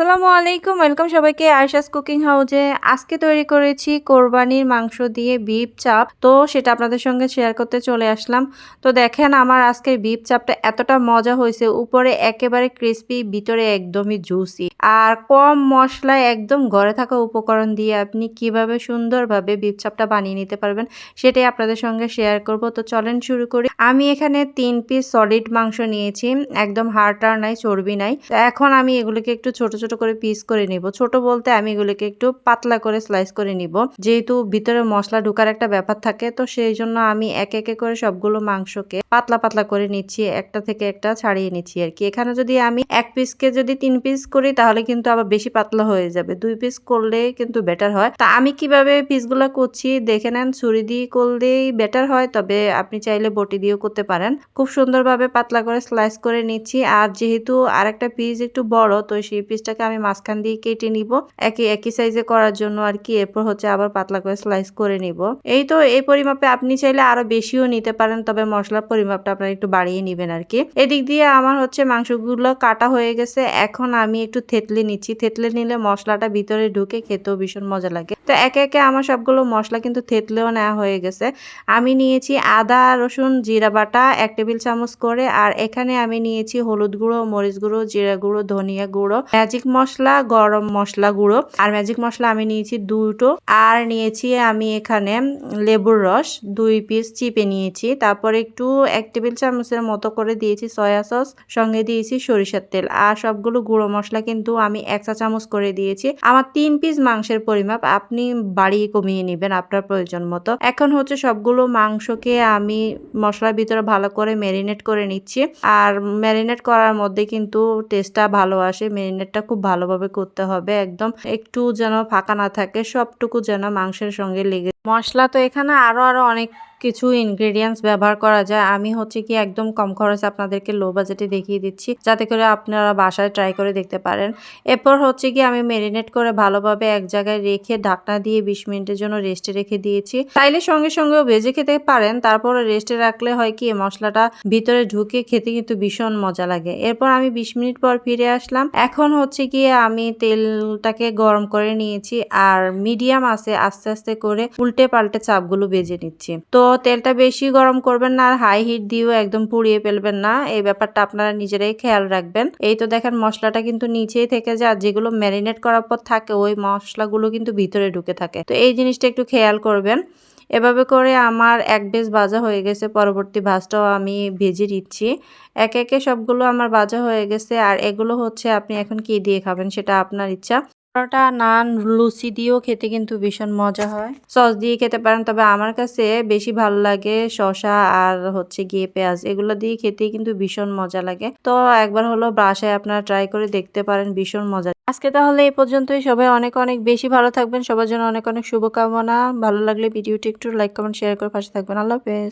আসসালামু আলাইকুম, ওয়েলকাম সবাইকে আয়শাস কুকিং হাউজে। আজকে তৈরি করেছি কোরবানির মাংস দিয়ে বিফ চাপ। তো সেটা আপনাদের সঙ্গে শেয়ার করতে চলে আসলাম। তো দেখেন আমার আজকের বিপ চাপটা এতটা মজা হয়েছে। উপরে একেবারে ক্রিস্পি ভিতরে একদমই জুসি আর কম মশলায় একদম ঘরে থাকা উপকরণ দিয়ে আপনি কীভাবে সুন্দরভাবে বিপ চাপটা বানিয়ে নিতে পারবেন, সেটাই আপনাদের সঙ্গে শেয়ার করব। তো চলেন শুরু করি। আমি এখানে তিন পিস সলিড মাংস নিয়েছি। একদম হাড়টার নাই, চর্বি নাই। তো এখন আমি এগুলোকে একটু ছোট ছোট করে পিস করে নিব। ছোট বলতে আমি এগুলোকে একটু পাতলা করে স্লাইস করে নিব। যেহেতু ভিতরে মশলা ঢোকার একটা ব্যাপার থাকে, তো সেই জন্য আমি এক একে করে সবগুলো মাংসকে পাতলা পাতলা করে নিচ্ছি, একটা থেকে একটা ছাড়িয়ে নিচ্ছি আর কি। এখানে যদি আমি এক পিসকে যদি তিন পিস করি, তাহলে কিন্তু আবার বেশি পাতলা হয়ে যাবে। দুই পিস করলে কিন্তু বেটার হয়। তা আমি কীভাবে পিসগুলো করছি, দেখে নেন। ছুরি দিয়ে করলেই বেটার হয়, তবে আপনি চাইলে বটি দিয়েও করতে পারেন। খুব সুন্দরভাবে পাতলা করে স্লাইস করে নিচ্ছি। আর যেহেতু আরেকটা পিস একটু বড়, তো সেই পিসটাকে আমি মাঝখান দিয়ে কেটে নিব। একই একই সাইজে করার জন্য আর কি এরপর হচ্ছে আবার পাতলা করে স্লাইস করে নিব। এই তো এই পরিমাপে আপনি চাইলে আরও বেশিও নিতে পারেন, তবে মশলার পরিমাপটা আপনারা একটু বাড়িয়ে নিবেন আর কি এদিক দিয়ে আমার হচ্ছে মাংসগুলো কাটা হয়ে গেছে। এখন আমি একটু থেতলে নিচ্ছি। থেতলে নিলে মশলাটা ভিতরে ঢুকে খেতেও ভীষণ মজা লাগে। তো একে একে আমার সবগুলো মশলা কিন্তু থেতলেও নেওয়া হয়ে গেছে। আমি নিয়েছি আদা, রসুন, জিরা বাটা, এক টেবিল চামচ করে। আর এখানে আমি নিয়েছি হলুদ গুঁড়ো, মরিচ গুঁড়ো, জিরা গুঁড়ো, ধনিয়া গুঁড়ো ম্যাজিক মশলা, গরম মশলা গুঁড়ো। আর ম্যাজিক মশলা আমি নিয়েছি দুটো। আর নিয়েছি আমি এখানে লেবুর রস, দুই পিস চিপে নিয়েছি। তারপর একটু এক টেবিল চামচের মতো করে দিয়েছি সয়া সস সঙ্গে দিয়েছি সরিষার তেল। আর সবগুলো গুঁড়ো মশলা কিন্তু আমি এক চা চামচ করে দিয়েছি। আমার তিন পিস মাংসের পরিমাপ আপনি বাড়িয়ে কমিয়ে নেবেন আপনার প্রয়োজন মতো। এখন হচ্ছে সবগুলো মাংসকে আমি মশলার ভিতরে ভালো করে ম্যারিনেট করে নিচ্ছি। আর ম্যারিনেট করার মধ্যে কিন্তু টেস্টটা ভালো আসে ম্যারিনেটটা খুব ভালোভাবে করতে হবে। একদম একটু যেন ফাঁকা না থাকে, সবটুকু যেন মাংসের সঙ্গে লেগে মশলা তো এখানে আরও আরও অনেক কিছু ইনগ্রেডিয়েন্টস ব্যবহার করা যায়। আমি হচ্ছে কি একদম কম খরচে আপনাদেরকে লো বাজেটে দেখিয়ে দিচ্ছি, যাতে করে আপনারা বাসায় ট্রাই করে দেখতে পারেন। এরপর হচ্ছে কি আমি মেরিনেট করে ভালোভাবে এক জায়গায় রেখে ঢাকনা দিয়ে বিশ মিনিটের জন্য রেস্টে রেখে দিয়েছি। চাইলে সঙ্গে সঙ্গেও ভেজে খেতে পারেন, তারপর রেস্টে রাখলে হয় কি মশলাটা ভিতরে ঢুকে খেতে কিন্তু ভীষণ মজা লাগে। এরপর আমি বিশ মিনিট পর ফিরে আসলাম। এখন হচ্ছে গিয়ে আমি তেলটাকে গরম করে নিয়েছি, আর মিডিয়াম আছে, আস্তে আস্তে করে উল্টে পাল্টে চাপগুলো বেজে নিচ্ছি। তো তেলটা বেশি গরম করবেন না আর হাই হিট দিয়েও একদম পুড়িয়ে ফেলবেন না। এই ব্যাপারটা আপনারা নিজেরাই খেয়াল রাখবেন। এই তো দেখেন মশলাটা কিন্তু নিচেই থেকে যায়, আর যেগুলো ম্যারিনেট করার পর থাকে, ওই মশলাগুলো কিন্তু ভিতরে ঢুকে থাকে। তো এই জিনিসটা একটু খেয়াল করবেন। এভাবে করে আমার এক বেশ ভাজা হয়ে গেছে, পরবর্তী ভাজটাও আমি ভেজে দিচ্ছি একে একে সবগুলো আমার ভাজা হয়ে গেছে, আর এগুলো হচ্ছে আপনি এখন কি দিয়ে খাবেন সেটা আপনার ইচ্ছা। পরোটা নান, লুচি দিয়েও খেতে কিন্তু ভীষণ মজা হয়। সস দিয়ে খেতে পারেন, তবে আমার কাছে বেশি ভালো লাগে শসা আর হচ্ছে গিয়ে পেঁয়াজ। এগুলো দিয়ে খেতে কিন্তু ভীষণ মজা লাগে। তো একবার হলো বাসায় আপনারা ট্রাই করে দেখতে পারেন, ভীষণ মজা। আজকে তাহলে এই পর্যন্তই। সবাই অনেক অনেক বেশি ভালো থাকবেন। সবার জন্য অনেক অনেক শুভকামনা। ভালো লাগলে ভিডিওটি একটু লাইক কমেন্ট শেয়ার করে পাশে থাকবেন। আল্লাহ হাফেজ।